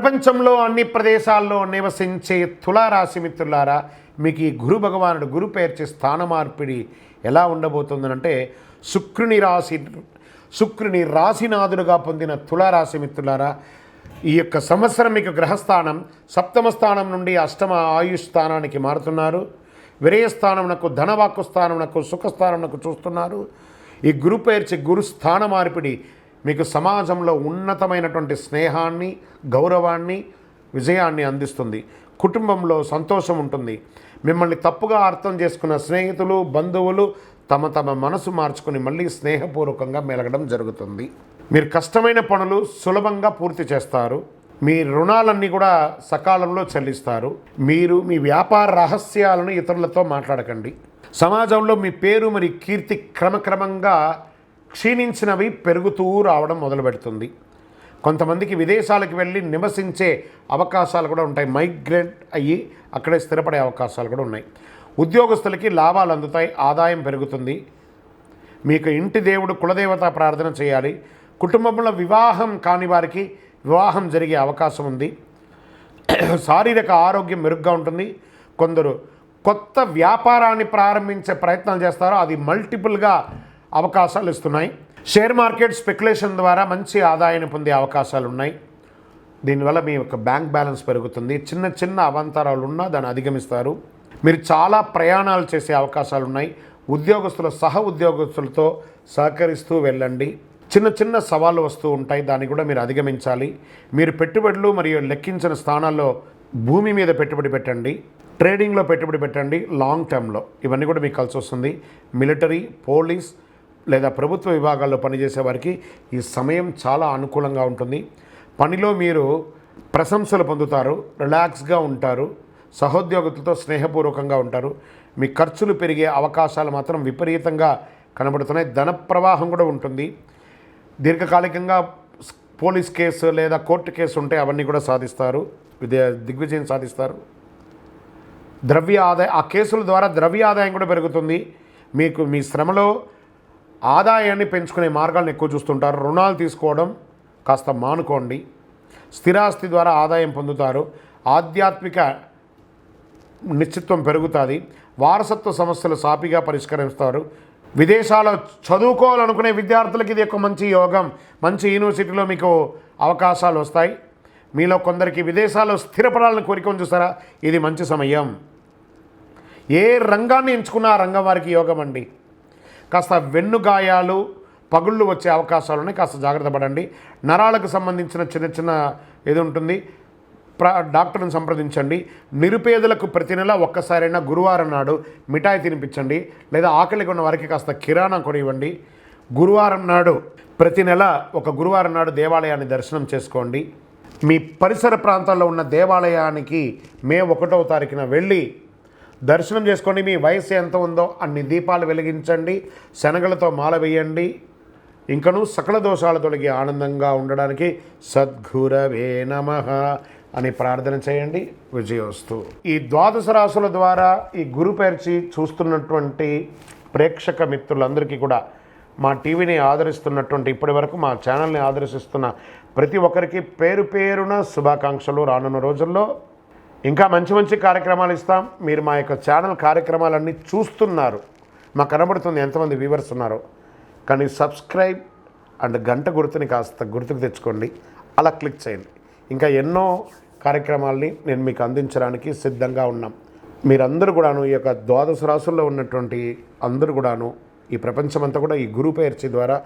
ప్రపంచంలో అన్ని ప్రదేశాల్లో నివసించే తులారాశి మిత్రులారా మీకు ఈ గురు భగవానుడు గురు పేర్చి స్థాన మార్పిడి ఎలా ఉండబోతుందనంటే శుక్రుని రాశి శుక్రుని రాశినాథుడుగా పొందిన తులారాశి మిత్రులారా ఈ యొక్క సంవత్సరం మీకు గ్రహస్థానం సప్తమ స్థానం నుండి అష్టమ ఆయుష్ స్థానానికి మారుతున్నారు. విరయస్థానమునకు ధనవాక్కు స్థానమునకు సుఖస్థానమునకు చూస్తున్నారు. ఈ గురు పేర్చి గురు స్థాన మార్పిడి మీకు సమాజంలో ఉన్నతమైనటువంటి స్నేహాన్ని గౌరవాన్ని విజయాన్ని అందిస్తుంది. కుటుంబంలో సంతోషం ఉంటుంది. మిమ్మల్ని తప్పుగా అర్థం చేసుకున్న స్నేహితులు బంధువులు తమ తమ మనసు మార్చుకుని మళ్ళీ స్నేహపూర్వకంగా మెలగడం జరుగుతుంది. మీరు కష్టమైన పనులు సులభంగా పూర్తి చేస్తారు. మీ రుణాలన్నీ కూడా సకాలంలో చెల్లిస్తారు. మీరు మీ వ్యాపార రహస్యాలను ఇతరులతో మాట్లాడకండి. సమాజంలో మీ పేరు మరి కీర్తి క్రమక్రమంగా క్షీణించినవి పెరుగుతూ రావడం మొదలు పెడుతుంది కొంతమందికి విదేశాలకు వెళ్ళి నివసించే అవకాశాలు కూడా ఉంటాయి. మైగ్రేట్ అయ్యి అక్కడే స్థిరపడే అవకాశాలు కూడా ఉన్నాయి. ఉద్యోగస్తులకి లాభాలు అందుతాయి. ఆదాయం పెరుగుతుంది. మీకు ఇంటి దేవుడు కులదేవత ప్రార్థన చేయాలి. కుటుంబంలో వివాహం కాని వారికి వివాహం జరిగే అవకాశం ఉంది. శారీరక ఆరోగ్యం మెరుగ్గా ఉంటుంది. కొందరు కొత్త వ్యాపారాన్ని ప్రారంభించే ప్రయత్నాలు చేస్తారో అది మల్టిపుల్గా అవకాశాలు ఇస్తున్నాయి. షేర్ మార్కెట్ స్పెక్యులేషన్ ద్వారా మంచి ఆదాయాన్ని పొందే అవకాశాలు ఉన్నాయి. దీనివల్ల మీ యొక్క బ్యాంక్ బ్యాలెన్స్ పెరుగుతుంది. చిన్న చిన్న అవాంతరాలు ఉన్నా దాన్ని అధిగమిస్తారు. మీరు చాలా ప్రయాణాలు చేసే అవకాశాలు ఉన్నాయి. ఉద్యోగస్తుల సహ ఉద్యోగస్తులతో సహకరిస్తూ వెళ్ళండి. చిన్న చిన్న సవాళ్ళు వస్తూ ఉంటాయి. దాన్ని కూడా మీరు అధిగమించాలి. మీరు పెట్టుబడులు మరియు లెక్కించిన స్థానాల్లో భూమి మీద పెట్టుబడి పెట్టండి. ట్రేడింగ్లో పెట్టుబడి పెట్టండి. లాంగ్ టర్మ్లో. ఇవన్నీ కూడా మీకు కలిసి వస్తుంది. మిలిటరీ పోలీస్ లేదా ప్రభుత్వ విభాగాల్లో పనిచేసే వారికి ఈ సమయం చాలా అనుకూలంగా ఉంటుంది. పనిలో మీరు ప్రశంసలు పొందుతారు రిలాక్స్గా ఉంటారు సహోద్యోగులతో స్నేహపూర్వకంగా ఉంటారు. మీ ఖర్చులు పెరిగే అవకాశాలు మాత్రం విపరీతంగా కనబడుతున్నాయి. ధన ప్రవాహం కూడా ఉంటుంది. దీర్ఘకాలికంగా పోలీస్ కేసు లేదా కోర్టు కేసు ఉంటే అవన్నీ కూడా సాధిస్తారు. దిగ్విజయం సాధిస్తారు. ద్రవ్య ఆదాయ ఆ కేసుల ద్వారా ద్రవ్య ఆదాయం కూడా పెరుగుతుంది. మీకు మీ శ్రమలో ఆదాయాన్ని పెంచుకునే మార్గాలను ఎక్కువ చూస్తుంటారు. రుణాలు తీసుకోవడం కాస్త మానుకోండి. స్థిరాస్తి ద్వారా ఆదాయం పొందుతారు. ఆధ్యాత్మిక నిశ్చిత్వం పెరుగుతుంది. వారసత్వ సమస్యలు సాపిగా పరిష్కరిస్తారు. విదేశాల్లో చదువుకోవాలనుకునే విద్యార్థులకి ఇది ఒక మంచి యోగం. మంచి యూనివర్సిటీలో మీకు అవకాశాలు వస్తాయి. మీలో కొందరికి విదేశాల్లో స్థిరపడాలని కోరిక ఉంది చూస్తారా ఇది మంచి సమయం. ఏ రంగాన్ని ఎంచుకున్నా ఆ రంగం వారికి యోగం అండి. కాస్త వెన్నుగాయాలు పగుళ్ళు వచ్చే అవకాశాలు ఉన్నాయి. కాస్త జాగ్రత్త పడండి. నరాలకు సంబంధించిన చిన్న చిన్న ఏది ఉంటుంది. ప్ర డాక్టర్ని సంప్రదించండి. నిరుపేదలకు ప్రతి నెల ఒక్కసారైనా గురువారం నాడు మిఠాయి తినిపించండి. లేదా ఆకలిగా ఉన్న వారికి కాస్త కిరాణా కొనివ్వండి. గురువారం నాడు ప్రతి నెల ఒక గురువారం నాడు దేవాలయాన్ని దర్శనం చేసుకోండి. మీ పరిసర ప్రాంతాల్లో ఉన్న దేవాలయానికి మే ఒకటవ తారీఖున వెళ్ళి దర్శనం చేసుకోండి మీ వయసు ఎంత ఉందో అన్ని దీపాలు వెలిగించండి శనగలతో మాల వేయండి. ఇంకను సకల దోషాలు తొలగి ఆనందంగా ఉండడానికి సద్గురవే నమ అని ప్రార్థన చేయండి. విజయోస్తు. ఈ ద్వాదశ రాసుల ద్వారా ఈ గురు పేర్చి చూస్తున్నటువంటి ప్రేక్షక మిత్రులందరికీ కూడా మా టీవీని ఆదరిస్తున్నటువంటి ఇప్పటి వరకు మా ఛానల్ని ఆదర్శిస్తున్న ప్రతి ఒక్కరికి పేరు పేరున శుభాకాంక్షలు. రానున్న రోజుల్లో ఇంకా మంచి మంచి కార్యక్రమాలు ఇస్తాం. మీరు మా యొక్క ఛానల్ కార్యక్రమాలన్నీ చూస్తున్నారు. మాకు కనబడుతుంది ఎంతమంది వ్యూవర్స్ ఉన్నారో. కానీ సబ్స్క్రైబ్ అండ్ గంట గుర్తుని కాస్త గుర్తుకు తెచ్చుకోండి. అలా క్లిక్ చేయండి. ఇంకా ఎన్నో కార్యక్రమాల్ని నేను మీకు అందించడానికి సిద్ధంగా ఉన్నాం. మీరందరూ కూడాను ఈ యొక్క ద్వాదశ రాసుల్లో ఉన్నటువంటి అందరూ కూడాను ఈ ప్రపంచమంతా కూడా ఈ గురు పేర్చి ద్వారా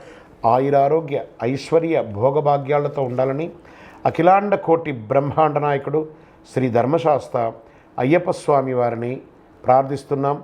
ఆయురారోగ్య ఐశ్వర్య భోగభాగ్యాలతో ఉండాలని అఖిలాండ కోటి బ్రహ్మాండ నాయకుడు శ్రీ ధర్మశాస్త్ర అయ్యప్ప స్వామి వారిని ప్రార్థిస్తున్నాం.